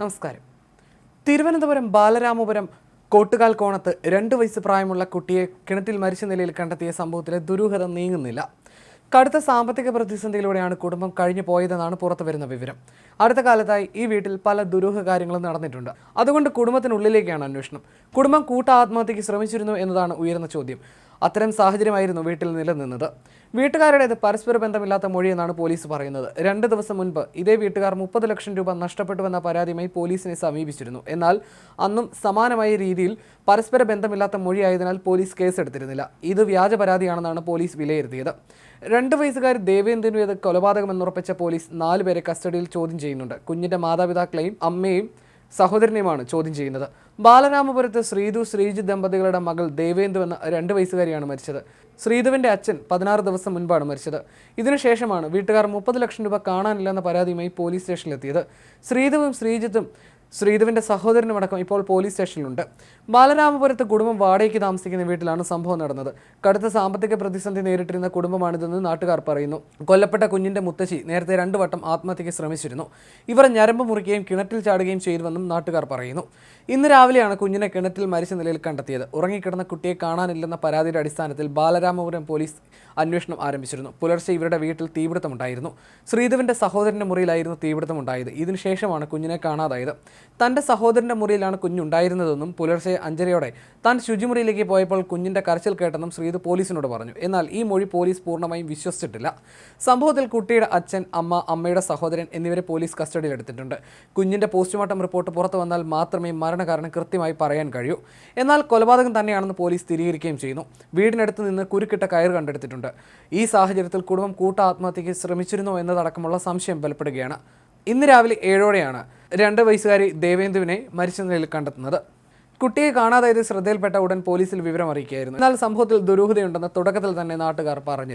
നമസ്കാരം. തിരുവനന്തപുരം ബാലരാമപുരം കോട്ടുകാൽ കോണത്ത് രണ്ട് വയസ്സ് പ്രായമുള്ള കുട്ടിയെ കിണറ്റിൽ മരിച്ച നിലയിൽ കണ്ടെത്തിയ സംഭവത്തിലെ ദുരൂഹത നീങ്ങുന്നില്ല. കടുത്ത സാമ്പത്തിക പ്രതിസന്ധിയിലൂടെയാണ് കുടുംബം കഴിഞ്ഞു പോയതെന്നാണ് പുറത്തു വരുന്ന വിവരം. അടുത്ത കാലത്തായി ഈ വീട്ടിൽ പല ദുരൂഹ കാര്യങ്ങളും നടന്നിട്ടുണ്ട്. അതുകൊണ്ട് കുടുംബത്തിനുള്ളിലേക്കാണ് അന്വേഷണം. കുടുംബം കൂട്ട ആത്മഹത്യക്ക് ശ്രമിച്ചിരുന്നു എന്നതാണ് ഉയർന്ന ചോദ്യം. അത്തരം സാഹചര്യമായിരുന്നു വീട്ടിൽ നിലനിന്നത്. വീട്ടുകാരുടേത് പരസ്പര ബന്ധമില്ലാത്ത മൊഴിയെന്നാണ് പോലീസ് പറയുന്നത്. രണ്ട് ദിവസം മുൻപ് ഇതേ വീട്ടുകാർ മുപ്പത് ലക്ഷം രൂപ നഷ്ടപ്പെട്ടുവെന്ന പരാതിയുമായി പോലീസിനെ സമീപിച്ചിരുന്നു. എന്നാൽ അന്നും സമാനമായ രീതിയിൽ പരസ്പര ബന്ധമില്ലാത്ത മൊഴിയായതിനാൽ പോലീസ് കേസെടുത്തിരുന്നില്ല. ഇത് വ്യാജ പരാതിയാണെന്നാണ് പോലീസ് വിലയിരുത്തിയത്. രണ്ട് വയസ്സുകാരി ദേവേന്ദ്രനു ഏത് കൊലപാതകമെന്നുറപ്പിച്ച പോലീസ് നാലുപേരെ കസ്റ്റഡിയിൽ ചോദ്യം ചെയ്യുന്നുണ്ട്. കുഞ്ഞിന്റെ മാതാപിതാക്കളെയും അമ്മയും സഹോദരനെയുമാണ് ചോദ്യം ചെയ്യുന്നത്. ബാലരാമപുരത്ത് ശ്രീതു ശ്രീജിത്ത് ദമ്പതികളുടെ മകൾ ദേവേന്ദു എന്ന രണ്ട് വയസ്സുകാരിയാണ് മരിച്ചത്. ശ്രീധുവിന്റെ അച്ഛൻ പതിനാറ് ദിവസം മുൻപാണ് മരിച്ചത്. ഇതിനുശേഷമാണ് വീട്ടുകാർ മുപ്പത് ലക്ഷം രൂപ കാണാനില്ലെന്ന പരാതിയുമായി പോലീസ് സ്റ്റേഷനിലെത്തിയത്. ശ്രീധുവും ശ്രീജിത്തും ശ്രീധുവിന്റെ സഹോദരനുമടക്കം ഇപ്പോൾ പോലീസ് സ്റ്റേഷനിലുണ്ട്. ബാലരാമപുരത്ത് കുടുംബം വാടകയ്ക്ക് താമസിക്കുന്ന വീട്ടിലാണ് സംഭവം നടന്നത്. കടുത്ത സാമ്പത്തിക പ്രതിസന്ധി നേരിട്ടിരുന്ന കുടുംബമാണിതെന്ന് നാട്ടുകാർ പറയുന്നു. കൊല്ലപ്പെട്ട കുഞ്ഞിന്റെ മുത്തശ്ശി നേരത്തെ രണ്ടു വട്ടം ആത്മഹത്യയ്ക്ക് ശ്രമിച്ചിരുന്നു. ഇവർ ഞരമ്പ് മുറിക്കുകയും കിണറ്റിൽ ചാടുകയും ചെയ്തുവെന്നും നാട്ടുകാർ പറയുന്നു. ഇന്ന് രാവിലെയാണ് കുഞ്ഞിനെ കിണറ്റിൽ മരിച്ച നിലയിൽ കണ്ടെത്തിയത്. ഉറങ്ങിക്കിടന്ന കുട്ടിയെ കാണാനില്ലെന്ന പരാതിയുടെ അടിസ്ഥാനത്തിൽ ബാലരാമപുരം പോലീസ് അന്വേഷണം ആരംഭിച്ചിരുന്നു. പുലർച്ചെ ഇവരുടെ വീട്ടിൽ തീപിടുത്തമുണ്ടായിരുന്നു. ശ്രീധുവിന്റെ സഹോദരന്റെ മുറിയിലായിരുന്നു തീപിടുത്തമുണ്ടായത്. ഇതിനുശേഷമാണ് കുഞ്ഞിനെ കാണാതായത്. തന്റെ സഹോദരന്റെ മുറിയിലാണ് കുഞ്ഞുണ്ടായിരുന്നതെന്നും പുലർച്ചെ അഞ്ചരയോടെ താൻ ശുചിമുറിയിലേക്ക് പോയപ്പോൾ കുഞ്ഞിന്റെ കരച്ചിൽ കേട്ടെന്നും ശ്രീത് പോലീസിനോട് പറഞ്ഞു. എന്നാൽ ഈ മൊഴി പോലീസ് പൂർണമായും വിശ്വസിച്ചിട്ടില്ല. സംഭവത്തിൽ കുട്ടിയുടെ അച്ഛൻ അമ്മ അമ്മയുടെ സഹോദരൻ എന്നിവരെ പോലീസ് കസ്റ്റഡിയിലെടുത്തിട്ടുണ്ട്. കുഞ്ഞിന്റെ പോസ്റ്റ്മോർട്ടം റിപ്പോർട്ട് പുറത്തു വന്നാൽ മാത്രമേ മരണകാരണം കൃത്യമായി പറയാൻ കഴിയൂ. എന്നാൽ കൊലപാതകം തന്നെയാണെന്ന് പോലീസ് സ്ഥിരീകരിക്കുകയും ചെയ്യുന്നു. വീടിനടുത്ത് നിന്ന് കുരുക്കിട്ട കയർ കണ്ടെടുത്തിട്ടുണ്ട്. ഈ സാഹചര്യത്തിൽ കുടുംബം കൂട്ട ആത്മഹത്യയ്ക്ക് ശ്രമിച്ചിരുന്നോ എന്നതടക്കമുള്ള സംശയം ബലപ്പെടുകയാണ്. ഇന്ന് രാവിലെ ഏഴോടെയാണ് രണ്ട് വയസ്സുകാരി ദേവേന്ദുവിനെ മരിച്ച നിലയിൽ കണ്ടെത്തുന്നത്. കുട്ടിയെ കാണാതായത് ശ്രദ്ധയിൽപ്പെട്ട ഉടൻ പോലീസിൽ വിവരം അറിയിക്കുകയായിരുന്നു എന്നാൽ സംഭവത്തിൽ ദുരൂഹതയുണ്ടെന്ന് തുടക്കത്തിൽ തന്നെ നാട്ടുകാർ പറഞ്ഞിരുന്നു.